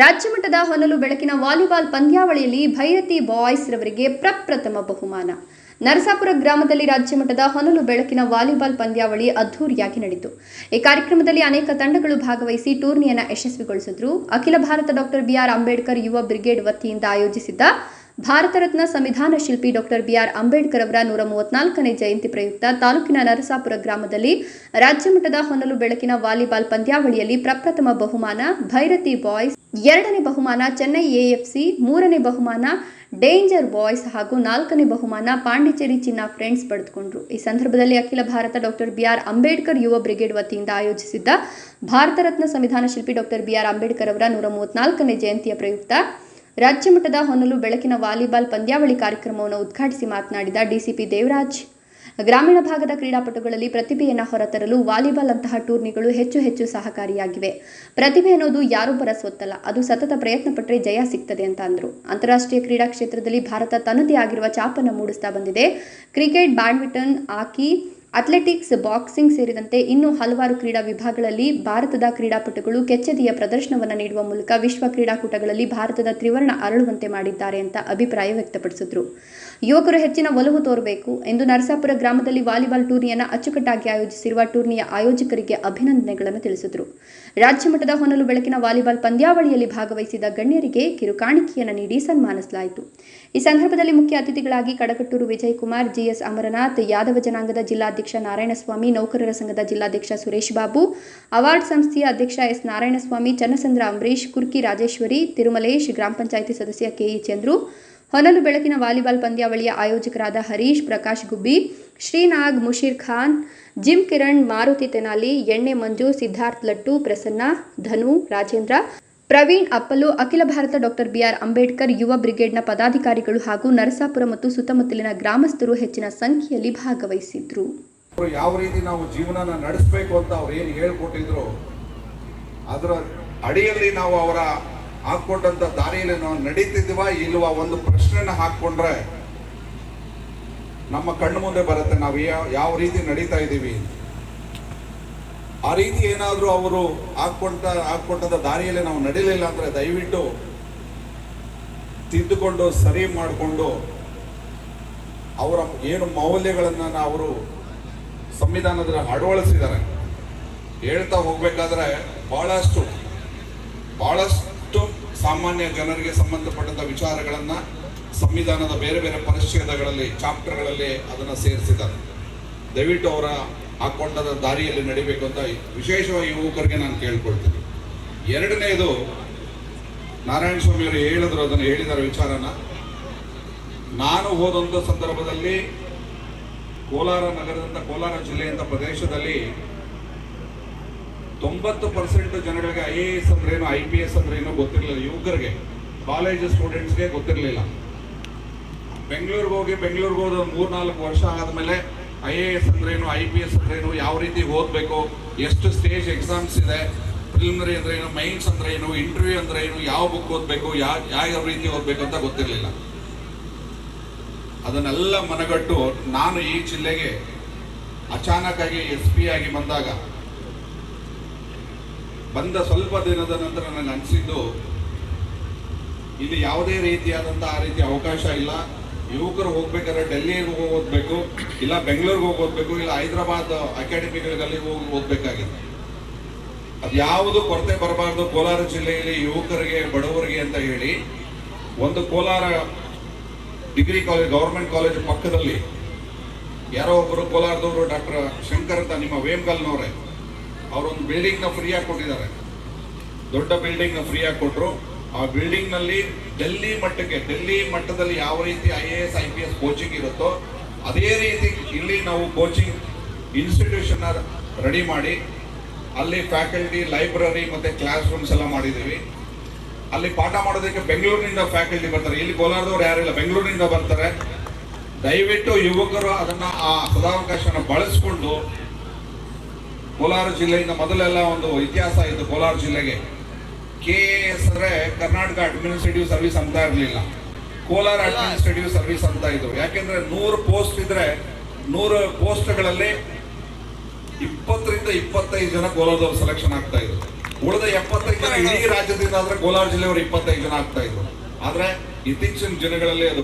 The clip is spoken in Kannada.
ರಾಜ್ಯ ಮಟ್ಟದ ಹೊನಲು ಬೆಳಕಿನ ವಾಲಿಬಾಲ್ ಪಂದ್ಯಾವಳಿಯಲ್ಲಿ ಭೈರತಿ ಬಾಯ್ಸ್ ರವರಿಗೆ ಪ್ರಪ್ರಥಮ ಬಹುಮಾನ. ನರಸಾಪುರ ಗ್ರಾಮದಲ್ಲಿ ರಾಜ್ಯ ಮಟ್ಟದ ಹೊನಲು ಬೆಳಕಿನ ವಾಲಿಬಾಲ್ ಪಂದ್ಯಾವಳಿ ಅದ್ದೂರಿಯಾಗಿ ನಡೆಯಿತು. ಈ ಕಾರ್ಯಕ್ರಮದಲ್ಲಿ ಅನೇಕ ತಂಡಗಳು ಭಾಗವಹಿಸಿ ಟೂರ್ನಿಯನ್ನು ಯಶಸ್ವಿಗೊಳಿಸಿದ್ರು. ಅಖಿಲ ಭಾರತ ಡಾಕ್ಟರ್ ಬಿಆರ್ ಅಂಬೇಡ್ಕರ್ ಯುವ ಬ್ರಿಗೇಡ್ ವತಿಯಿಂದ ಆಯೋಜಿಸಿದ್ದ ಭಾರತ ರತ್ನ ಸಂವಿಧಾನ ಶಿಲ್ಪಿ ಡಾಕ್ಟರ್ ಬಿಆರ್ ಅಂಬೇಡ್ಕರ್ ಅವರ ನೂರ ಮೂವತ್ನಾಲ್ಕನೇ ಜಯಂತಿ ಪ್ರಯುಕ್ತ ತಾಲೂಕಿನ ನರಸಾಪುರ ಗ್ರಾಮದಲ್ಲಿ ರಾಜ್ಯ ಮಟ್ಟದ ಹೊನಲು ಬೆಳಕಿನ ವಾಲಿಬಾಲ್ ಪಂದ್ಯಾವಳಿಯಲ್ಲಿ ಪ್ರಪ್ರಥಮ ಬಹುಮಾನ ಭೈರತಿ ಬಾಯ್ಸ್, ಎರಡನೇ ಬಹುಮಾನ ಚೆನ್ನೈ ಎಎಫ್ಸಿ, ಮೂರನೇ ಬಹುಮಾನ ಡೇಂಜರ್ ಬಾಯ್ಸ್ ಹಾಗೂ ನಾಲ್ಕನೇ ಬಹುಮಾನ ಪಾಂಡಿಚೇರಿ ಚಿನ್ನ ಫ್ರೆಂಡ್ಸ್ ಪಡೆದುಕೊಂಡ್ರು. ಈ ಸಂದರ್ಭದಲ್ಲಿ ಅಖಿಲ ಭಾರತ ಡಾಕ್ಟರ್ ಬಿಆರ್ ಅಂಬೇಡ್ಕರ್ ಯುವ ಬ್ರಿಗೇಡ್ ವತಿಯಿಂದ ಆಯೋಜಿಸಿದ್ದ ಭಾರತ ರತ್ನ ಸಂವಿಧಾನ ಶಿಲ್ಪಿ ಡಾಕ್ಟರ್ ಬಿಆರ್ ಅಂಬೇಡ್ಕರ್ ಅವರ ನೂರ ಮೂವತ್ನಾಲ್ಕನೇ ಜಯಂತಿಯ ಪ್ರಯುಕ್ತ ರಾಜ್ಯ ಮಟ್ಟದ ಹೊನಲು ಬೆಳಕಿನ ವಾಲಿಬಾಲ್ ಪಂದ್ಯಾವಳಿ ಕಾರ್ಯಕ್ರಮವನ್ನು ಉದ್ಘಾಟಿಸಿ ಮಾತನಾಡಿದ ಡಿಸಿಪಿ ದೇವರಾಜ್. ಗ್ರಾಮೀಣ ಭಾಗದ ಕ್ರೀಡಾಪಟುಗಳಲ್ಲಿ ಪ್ರತಿಭೆಯನ್ನು ಹೊರತರಲು ವಾಲಿಬಾಲ್ ಅಂತಹ ಟೂರ್ನಿಗಳು ಹೆಚ್ಚು ಹೆಚ್ಚು ಸಹಕಾರಿಯಾಗಿವೆ. ಪ್ರತಿಭೆ ಅನ್ನೋದು ಯಾರೊಬ್ಬರ ಸ್ವತ್ತಲ್ಲ ಅದು ಸತತ ಪ್ರಯತ್ನ ಪಟ್ಟರೆ ಜಯ ಸಿಗ್ತದೆ ಅಂತ ಅಂದರು. ಅಂತಾರಾಷ್ಟ್ರೀಯ ಕ್ರೀಡಾ ಕ್ಷೇತ್ರದಲ್ಲಿ ಭಾರತ ತನ್ನದೇ ಆಗಿರುವ ಛಾಪನ್ನು ಮೂಡಿಸ್ತಾ ಬಂದಿದೆ. Cricket, badminton, hockey athletics boxing ಸೇರಿದಂತೆ ಇನ್ನೂ ಹಲವಾರು ಕ್ರೀಡಾ ವಿಭಾಗಗಳಲ್ಲಿ ಭಾರತದ ಕ್ರೀಡಾಪಟುಗಳು ಕೆಚ್ಚೆದೆಯ ಪ್ರದರ್ಶನವನ್ನು ನೀಡುವ ಮೂಲಕ ವಿಶ್ವ ಕ್ರೀಡಾಕೂಟಗಳಲ್ಲಿ ಭಾರತದ ತ್ರಿವರ್ಣ ಅರಳುವಂತೆ ಮಾಡಿದ್ದಾರೆ ಅಂತ ಅಭಿಪ್ರಾಯ ವ್ಯಕ್ತಪಡಿಸಿದ್ರು. ಯುವಕರು ಹೆಚ್ಚಿನ ಒಲವು ತೋರಬೇಕು ಎಂದು ನರಸಾಪುರ ಗ್ರಾಮದಲ್ಲಿ ವಾಲಿಬಾಲ್ ಟೂರ್ನಿಯನ್ನು ಅಚ್ಚುಕಟ್ಟಾಗಿ ಆಯೋಜಿಸಿರುವ ಟೂರ್ನಿಯ ಆಯೋಜಕರಿಗೆ ಅಭಿನಂದನೆಗಳನ್ನು ತಿಳಿಸಿದರು. ರಾಜ್ಯ ಮಟ್ಟದ ಹೊನಲು ಬೆಳಕಿನ ವಾಲಿಬಾಲ್ ಪಂದ್ಯಾವಳಿಯಲ್ಲಿ ಭಾಗವಹಿಸಿದ ಗಣ್ಯರಿಗೆ ಕಿರುಕಾಣಿಕೆಯನ್ನು ನೀಡಿ ಸನ್ಮಾನಿಸಲಾಯಿತು. ಈ ಸಂದರ್ಭದಲ್ಲಿ ಮುಖ್ಯ ಅತಿಥಿಗಳಾಗಿ ಕಡಕಟ್ಟೂರು ವಿಜಯಕುಮಾರ್ ಜಿಎಸ್ ಅಮರನಾಥ್, ಯಾದವ ಜನಾಂಗದ ಜಿಲ್ಲಾಧ್ಯಕ್ಷ ನಾರಾಯಣಸ್ವಾಮಿ, ನೌಕರರ ಸಂಘದ ಜಿಲ್ಲಾಧ್ಯಕ್ಷ ಸುರೇಶ್ ಬಾಬು, ಅವಾರ್ಡ್ ಸಂಸ್ಥೆಯ ಅಧ್ಯಕ್ಷ ಎಸ್. ನಾರಾಯಣಸ್ವಾಮಿ, ಚನ್ನಸಂದ್ರ ಅಂಬರೀಶ್ ಕುರ್ಕಿ ರಾಜೇಶ್ವರಿ, ತಿರುಮಲೇಶ್ ಗ್ರಾಮ ಪಂಚಾಯಿತಿ ಸದಸ್ಯ ಕೆಇ ಚಂದ್ರು, ಹೊನಲು ಬೆಳಕಿನ ವಾಲಿಬಾಲ್ ಪಂದ್ಯಾವಳಿಯ ಆಯೋಜಕರಾದ ಹರೀಶ್, ಪ್ರಕಾಶ್ ಗುಬ್ಬಿ, ಶ್ರೀನಾಗ್ ಮುಷೀರ್ ಖಾನ್, ಜಿಮ್ ಕಿರಣ್, ಮಾರುತಿ ತೆನಾಲಿ, ಎಣ್ಣೆ ಮಂಜು, ಸಿದ್ಧಾರ್ಥ್ ಲಟ್ಟು, ಪ್ರಸನ್ನ, ಧನು, ರಾಜೇಂದ್ರ ಪ್ರವೀಣ್ ಅಪ್ಪಲು, ಅಖಿಲ ಭಾರತ ಡಾಕ್ಟರ್ ಬಿಆರ್ ಅಂಬೇಡ್ಕರ್, ಯುವ ಬ್ರಿಗೇಡ್ನ ಪದಾಧಿಕಾರಿಗಳು ಹಾಗೂ ನರಸಾಪುರ ಮತ್ತು ಸುತ್ತಮುತ್ತಲಿನ ಗ್ರಾಮಸ್ಥರು ಹೆಚ್ಚಿನ ಸಂಖ್ಯೆಯಲ್ಲಿ ಭಾಗವಹಿಸಿದ್ರು. ಯಾವ ರೀತಿ ನಾವು ಜೀವನನ ನಡೆಸಬೇಕು ಅಂತ ಅವ್ರು ಏನು ಹೇಳ್ಕೊಟ್ಟಿದ್ರು, ಅದರ ಅಡಿಯಲ್ಲಿ ನಾವು ಅವರ ಹಾಕೊಂಡಂತ ದಾರಿಯಲ್ಲಿ ನಾವು ನಡೀತಿದ್ವಾ ಇಲ್ವಾ ಒಂದು ಪ್ರಶ್ನೆನ ಹಾಕೊಂಡ್ರೆ ನಮ್ಮ ಕಣ್ಣು ಮುಂದೆ ಬರುತ್ತೆ ನಾವು ಯಾವ ರೀತಿ ನಡೀತಾ ಇದ್ದೀವಿ ಆ ರೀತಿ ಏನಾದರೂ ಅವರು ಹಾಕ್ಕೊಂಡ ಹಾಕ್ಕೊಟ್ಟಂತ ದಾರಿಯಲ್ಲಿ ನಾವು ನಡೀಲಿಲ್ಲ ಅಂದರೆ ದಯವಿಟ್ಟು ತಿದ್ದುಕೊಂಡು, ಸರಿ ಮಾಡಿಕೊಂಡು ಅವರ ಏನು ಮೌಲ್ಯಗಳನ್ನು ಅವರು ಸಂವಿಧಾನದಲ್ಲಿ ಅಳವಡಿಸಿದ್ದಾರೆ ಹೇಳ್ತಾ ಹೋಗ್ಬೇಕಾದ್ರೆ ಬಹಳಷ್ಟು ಬಹಳಷ್ಟು ಸಾಮಾನ್ಯ ಜನರಿಗೆ ಸಂಬಂಧಪಟ್ಟಂಥ ವಿಚಾರಗಳನ್ನು ಸಂವಿಧಾನದ ಬೇರೆ ಬೇರೆ ಪರಿಚ್ಛೇದಗಳಲ್ಲಿ, ಚಾಪ್ಟರ್ಗಳಲ್ಲಿ ಅದನ್ನು ಸೇರಿಸಿದ್ದಾರೆ. ದಯವಿಟ್ಟು ಅವರ ಹಾಕೊಂಡದ ದಾರಿಯಲ್ಲಿ ನಡಿಬೇಕು ಅಂತ ವಿಶೇಷವಾಗಿ ಯುವಕರಿಗೆ ನಾನು ಕೇಳ್ಕೊಳ್ತೀನಿ. ಎರಡನೇದು, ನಾರಾಯಣ ಸ್ವಾಮಿ ಅವರು ಹೇಳಿದ್ರು, ಅದನ್ನು ಹೇಳಿದರ ವಿಚಾರನ. ನಾನು ಹೋದಂಥ ಸಂದರ್ಭದಲ್ಲಿ ಕೋಲಾರ ನಗರದಿಂದ, ಕೋಲಾರ ಜಿಲ್ಲೆಯಿಂದ ಪ್ರದೇಶದಲ್ಲಿ ತೊಂಬತ್ತು ಪರ್ಸೆಂಟ್ ಜನಗಳಿಗೆ ಐ ಎ ಎಸ್ ಅಂದ್ರೇನು ಐ ಪಿ ಎಸ್ ಅಂದ್ರೇನು ಗೊತ್ತಿರಲಿಲ್ಲ ಯುವಕರಿಗೆ. ಕಾಲೇಜ್ ಸ್ಟೂಡೆಂಟ್ಸ್ಗೆ ಗೊತ್ತಿರಲಿಲ್ಲ. ಬೆಂಗಳೂರಿಗೆ ಹೋಗಿ, ಬೆಂಗಳೂರಿಗೆ ಹೋದ ಮೂರ್ನಾಲ್ಕು ವರ್ಷ ಆದಮೇಲೆ ಐ ಎ ಎಸ್ ಅಂದ್ರೇನು ಐ ಪಿ ಎಸ್ ಅಂದ್ರೇನು ಯಾವ ರೀತಿ ಓದಬೇಕು? ಎಷ್ಟು ಸ್ಟೇಜ್ ಎಕ್ಸಾಮ್ಸ್ ಇದೆ? ಪ್ರಿಲಿಮಿನರಿ ಅಂದ್ರೆ ಏನು? ಮೈನ್ಸ್ ಅಂದ್ರೆ ಏನು? ಇಂಟರ್ವ್ಯೂ ಅಂದ್ರೆ ಏನು? ಯಾವ ಬುಕ್ ಓದಬೇಕು? ಯಾವ ಯಾವ ರೀತಿ ಓದಬೇಕು ಅಂತ ಗೊತ್ತಿರಲಿಲ್ಲ. ಅದನ್ನೆಲ್ಲ ಮನಗಟ್ಟು ನಾನು ಈ ಜಿಲ್ಲೆಗೆ ಅಚಾನಕ್ ಆಗಿ ಎಸ್ ಪಿ ಆಗಿ ಬಂದಾಗ, ಬಂದ ಸ್ವಲ್ಪ ದಿನದ ನಂತರ ನನಗೆ ಅನಿಸಿದ್ದು, ಇಲ್ಲಿ ಯಾವುದೇ ರೀತಿಯಾದಂಥ ಆ ರೀತಿ ಅವಕಾಶ ಇಲ್ಲ. ಯುವಕರು ಹೋಗ್ಬೇಕಾದ್ರೆ ಡೆಲ್ಲಿಗೆ ಹೋಗಿ ಓದಬೇಕು, ಇಲ್ಲ ಬೆಂಗಳೂರಿಗೆ ಹೋಗಿ ಓದಬೇಕು, ಇಲ್ಲ ಹೈದರಾಬಾದ್ ಅಕಾಡೆಮಿಗಳಲ್ಲಿ ಹೋಗಿ ಓದಬೇಕಾಗಿದೆ. ಅದು ಯಾವುದು ಕೊರತೆ ಬರಬಾರ್ದು ಕೋಲಾರ ಜಿಲ್ಲೆಯಲ್ಲಿ ಯುವಕರಿಗೆ, ಬಡವರಿಗೆ ಅಂತ ಹೇಳಿ, ಒಂದು Kolar degree college, government college ಪಕ್ಕದಲ್ಲಿ ಯಾರೋ ಒಬ್ಬರು ಕೋಲಾರದವರು ಡಾಕ್ಟರ್ ಶಂಕರ್ ಅಂತ ನಿಮ್ಮ ವೇಮ್ಗಲ್ನವರೇ, ಅವರೊಂದು ಬಿಲ್ಡಿಂಗ್ನ ಫ್ರೀಯಾಗಿ ಕೊಟ್ಟಿದ್ದಾರೆ. ದೊಡ್ಡ ಬಿಲ್ಡಿಂಗ್ನ ಫ್ರೀಯಾಗಿ ಕೊಟ್ಟರು ಆ ಬಿಲ್ಡಿಂಗ್ನಲ್ಲಿ ಡೆಲ್ಲಿ ಮಟ್ಟಕ್ಕೆ, ಡೆಲ್ಲಿ ಮಟ್ಟದಲ್ಲಿ ಯಾವ ರೀತಿ I A S I P S coaching ಇರುತ್ತೋ, ಅದೇ ರೀತಿ ಇಲ್ಲಿ ನಾವು ಕೋಚಿಂಗ್ ಇನ್ಸ್ಟಿಟ್ಯೂಷನ್ ರೆಡಿ ಮಾಡಿ, ಅಲ್ಲಿ ಫ್ಯಾಕಲ್ಟಿ ಲೈಬ್ರರಿ ಮತ್ತೆ ಕ್ಲಾಸ್ ರೂಮ್ಸ್ ಎಲ್ಲ ಮಾಡಿದ್ದೀವಿ. ಅಲ್ಲಿ ಪಾಠ ಮಾಡೋದಕ್ಕೆ ಬೆಂಗಳೂರಿನಿಂದ ಫ್ಯಾಕಲ್ಟಿ ಬರ್ತಾರೆ. ಇಲ್ಲಿ ಕೋಲಾರದವ್ರು ಯಾರಿಲ್ಲ ಬೆಂಗಳೂರಿನಿಂದ ಬರ್ತಾರೆ. ದಯವಿಟ್ಟು ಯುವಕರು ಅದನ್ನ, ಆ ಸದಾವಕಾಶನ ಬಳಸ್ಕೊಂಡು ಕೋಲಾರ ಜಿಲ್ಲೆಯಿಂದ ಮೊದಲೆಲ್ಲ ಒಂದು ಇತಿಹಾಸ ಇತ್ತು ಕೋಲಾರ ಜಿಲ್ಲೆಗೆ. ಕೆ ಎಸ್ ಅಂದ್ರೆ ಕರ್ನಾಟಕ ಅಡ್ಮಿನಿಸ್ಟ್ರೇಟಿವ್ ಸರ್ವಿಸ್ ಅಂತ ಇರಲಿಲ್ಲ. ಕೋಲಾರ ಅಡ್ಮಿನಿಸ್ಟ್ರೇಟಿವ್ ಸರ್ವಿಸ್ ಅಂತ ಇದ್ರು ಯಾಕೆಂದ್ರೆ ನೂರು ಪೋಸ್ಟ್ ಇದ್ರೆ ನೂರು ಪೋಸ್ಟ್ಗಳಲ್ಲಿ ಇಪ್ಪತ್ತರಿಂದ ಇಪ್ಪತ್ತೈದು ಜನ ಕೋಲಾರದವ್ರು ಸೆಲೆಕ್ಷನ್ ಆಗ್ತಾ ಇದ್ರು. ಉಳಿದ ಎಪ್ಪತ್ತೈದು ಜನ ಇಡೀ ರಾಜ್ಯದಿಂದ ಆದ್ರೆ ಕೋಲಾರ ಜಿಲ್ಲೆಯವರು ಇಪ್ಪತ್ತೈದು ಜನ ಆಗ್ತಾ ಇದ್ರು. ಆದ್ರೆ ಇತ್ತೀಚಿನ ದಿನಗಳಲ್ಲಿ ಅದು